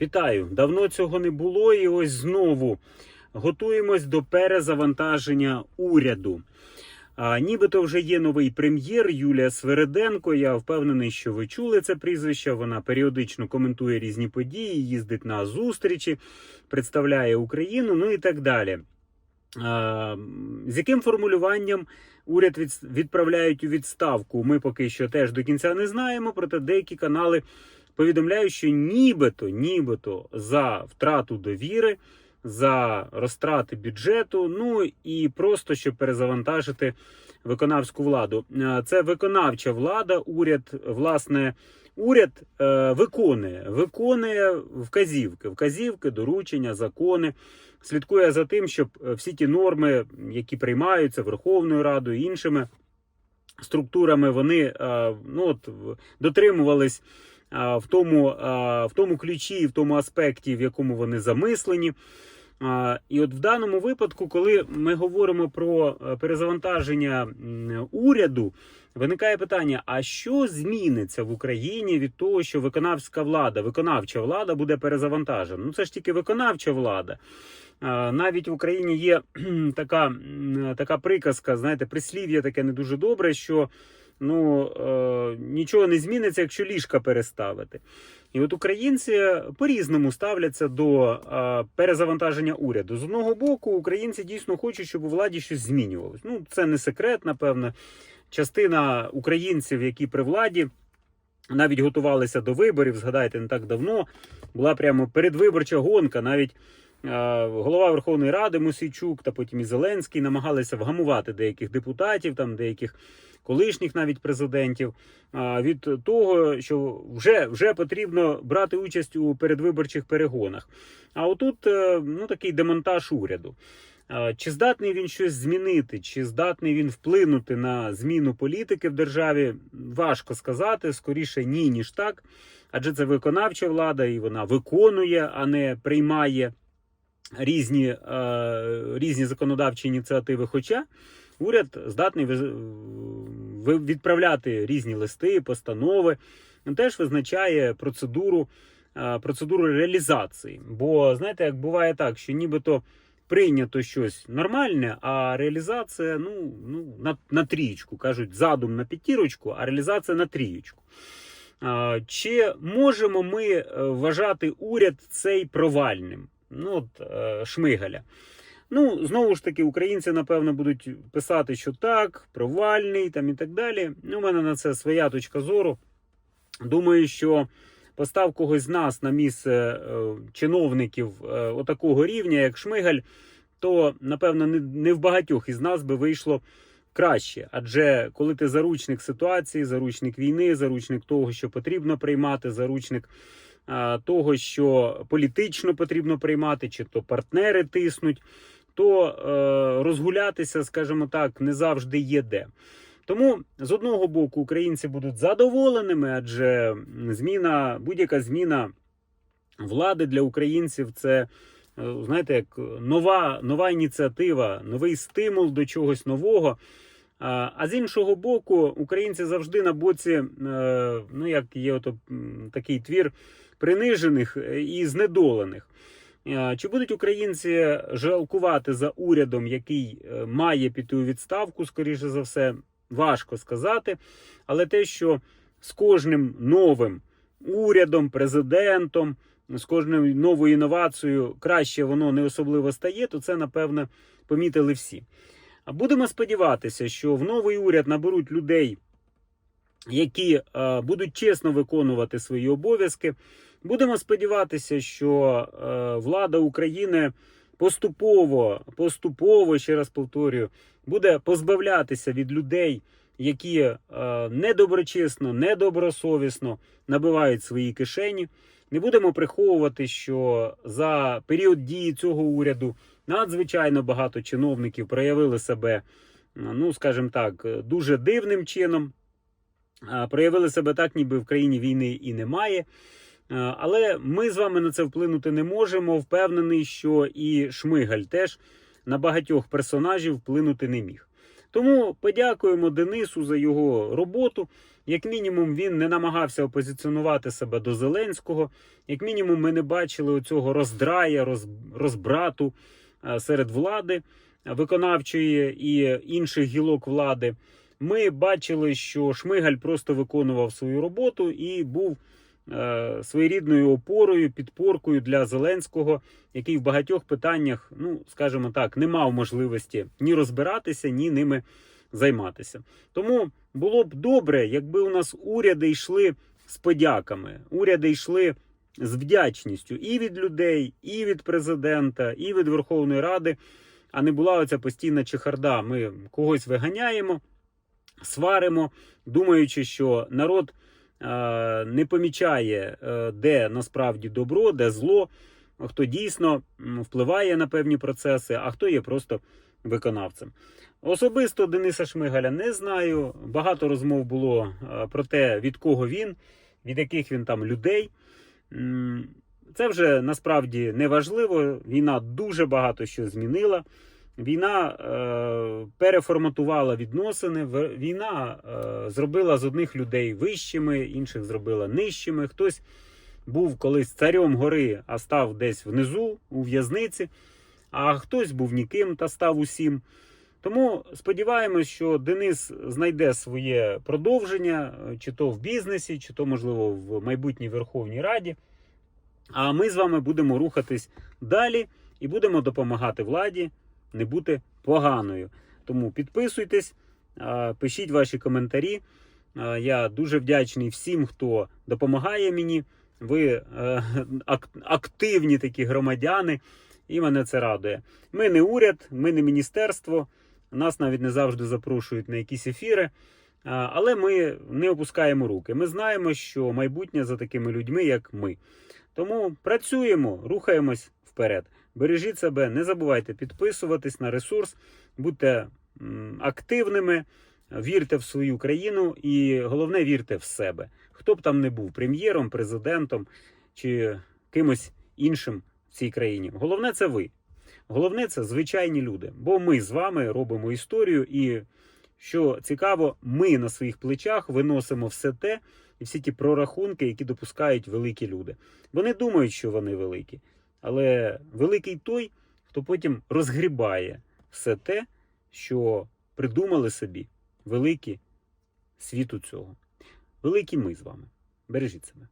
Вітаю! Давно цього не було, і ось знову готуємось до перезавантаження уряду. А, нібито вже є новий прем'єр Юлія Свереденко. Я впевнений, що ви чули це прізвище. Вона періодично коментує різні події, їздить на зустрічі, представляє Україну, ну і так далі. А, з яким формулюванням уряд від, відправляють у відставку? Ми поки що теж до кінця не знаємо, проте деякі канали повідомляють, що нібито, нібито за втрату довіри, за розтрати бюджету, ну і просто щоб перезавантажити виконавську владу. Е, Це виконавча влада, уряд, власне, уряд е, виконує, виконує вказівки, вказівки, доручення, закони. Слідкує за тим, щоб е, всі ті норми, які приймаються Верховною Радою іншими структурами, вони ну, от, дотримувались в тому, в тому ключі, в тому аспекті, в якому вони замислені. І от в даному випадку, коли ми говоримо про е, перезавантаження уряду, виникає питання: а що зміниться в Україні від того, що виконавська влада, виконавча влада буде перезавантажена? Ну це ж тільки виконавча влада. Навіть в Україні є така, така приказка, знаєте, прислів'я таке не дуже добре, що ну, е, нічого не зміниться, якщо ліжка переставити. І от українці по-різному ставляться до е, перезавантаження уряду. З одного боку, українці дійсно хочуть, щоб у владі щось змінювалось. Ну, це не секрет, напевно. Частина українців, які при владі, навіть готувалися до виборів. Згадайте, не так давно була прямо передвиборча гонка. Навіть голова Верховної Ради Мосійчук та потім і Зеленський намагалися вгамувати деяких депутатів, там деяких колишніх навіть президентів, від того, що вже, вже потрібно брати участь у передвиборчих перегонах. А отут е, ну, такий демонтаж уряду. Чи здатний він щось змінити, чи здатний він вплинути на зміну політики в державі, важко сказати. Скоріше ні, ніж так. Адже це виконавча влада, і вона виконує, а не приймає різні, е, різні законодавчі ініціативи. Хоча уряд здатний відправляти різні листи, постанови, Він теж визначає процедуру, е, процедуру реалізації. Бо знаєте, як буває так, що нібито прийнято щось нормальне, а реалізація ну, ну, на, на трієчку. Кажуть, задум на п'ятірочку, а реалізація на трієчку. А, Чи можемо ми е, вважати уряд цей провальним? Ну, от, е, Шмигаля. Ну, знову ж таки, українці, напевно, будуть писати, що так, провальний там і так далі. Ну, у мене на це своя точка зору. Думаю, що постав когось з нас на місце е, чиновників е, отакого рівня, як Шмигаль, то, напевно, не, в багатьох із нас би вийшло краще. Адже коли ти заручник ситуації, заручник війни, заручник того, що потрібно приймати, заручник того, що політично потрібно приймати, чи то партнери тиснуть, то е, розгулятися, скажімо так, не завжди є де. Тому з одного боку українці будуть задоволеними, адже зміна, будь-яка зміна влади для українців це. е, Знаєте, як нова, нова ініціатива, новий стимул до чогось нового. А з іншого боку, українці завжди на боці, е, ну як є ото, такий твір принижених е, і знедолених. Е, Чи будуть українці жалкувати за урядом, який е, має піти у відставку, скоріше за все, важко сказати. Але те, що з кожним новим урядом, президентом, з кожною новою інновацією краще воно не особливо стає, то це, напевно, помітили всі. Будемо сподіватися, що в новий уряд наберуть людей, які е, будуть чесно виконувати свої обов'язки. Будемо сподіватися, що е, влада України поступово, поступово, ще раз повторюю, буде позбавлятися від людей, які е, недоброчесно, недобросовісно набивають свої кишені. Не будемо приховувати, що за період дії цього уряду надзвичайно багато чиновників проявили себе, ну скажімо так, дуже дивним чином. Проявили себе так, ніби в країні війни і немає. Але ми з вами на це вплинути не можемо. Впевнений, що і Шмигаль теж на багатьох персонажів вплинути не міг. Тому подякуємо Денису за його роботу. Як мінімум, він не намагався опозиціонувати себе до Зеленського. Як мінімум, ми не бачили оцього роздрая, роз, розбрату серед влади виконавчої і інших гілок влади. Ми бачили, що Шмигаль просто виконував свою роботу і був е, своєрідною опорою, підпоркою для Зеленського, який в багатьох питаннях, ну скажімо так, не мав можливості ні розбиратися, ні ними займатися. Тому було б добре, якби у нас уряди йшли з подяками, уряди йшли з вдячністю і від людей, і від президента, і від Верховної Ради, а не була оця постійна чехарда. Ми когось виганяємо, сваримо, думаючи, що народ е, не помічає, е, де насправді добро, де зло, хто дійсно впливає на певні процеси, а хто є просто виконавцем. Особисто Дениса Шмигаля не знаю. Багато розмов було е, про те, від кого він, від яких він там людей. Це вже насправді не важливо. Війна дуже багато що змінила. Війна е, переформатувала відносини. Війна е, зробила з одних людей вищими, інших зробила нижчими. Хтось був колись царем гори, а став десь внизу у в'язниці, а хтось був ніким та став усім. Тому сподіваємось, що Денис знайде своє продовження, е, чи то в бізнесі, чи то, можливо, в майбутній Верховній Раді. А ми з вами будемо рухатись далі і будемо допомагати владі не бути поганою. Тому підписуйтесь, пишіть ваші коментарі. Я дуже вдячний всім, хто допомагає мені. Ви е, активні такі громадяни, і мене це радує. Ми не уряд, ми не міністерство. Нас навіть не завжди запрошують на якісь ефіри. Але ми не опускаємо руки. Ми знаємо, що майбутнє за такими людьми, як ми. Тому працюємо, рухаємось вперед. Бережіть себе, не забувайте підписуватись на ресурс, будьте активними, вірте в свою країну і головне вірте в себе. Хто б там не був прем'єром, президентом чи кимось іншим в цій країні. Головне це ви. Головне це звичайні люди. Бо ми з вами робимо історію, і що цікаво, ми на своїх плечах виносимо все те і всі ті прорахунки, які допускають великі люди. Вони думають, що вони великі. Але великий той, хто потім розгрібає все те, що придумали собі великі світу цього. Великі ми з вами. Бережіть себе.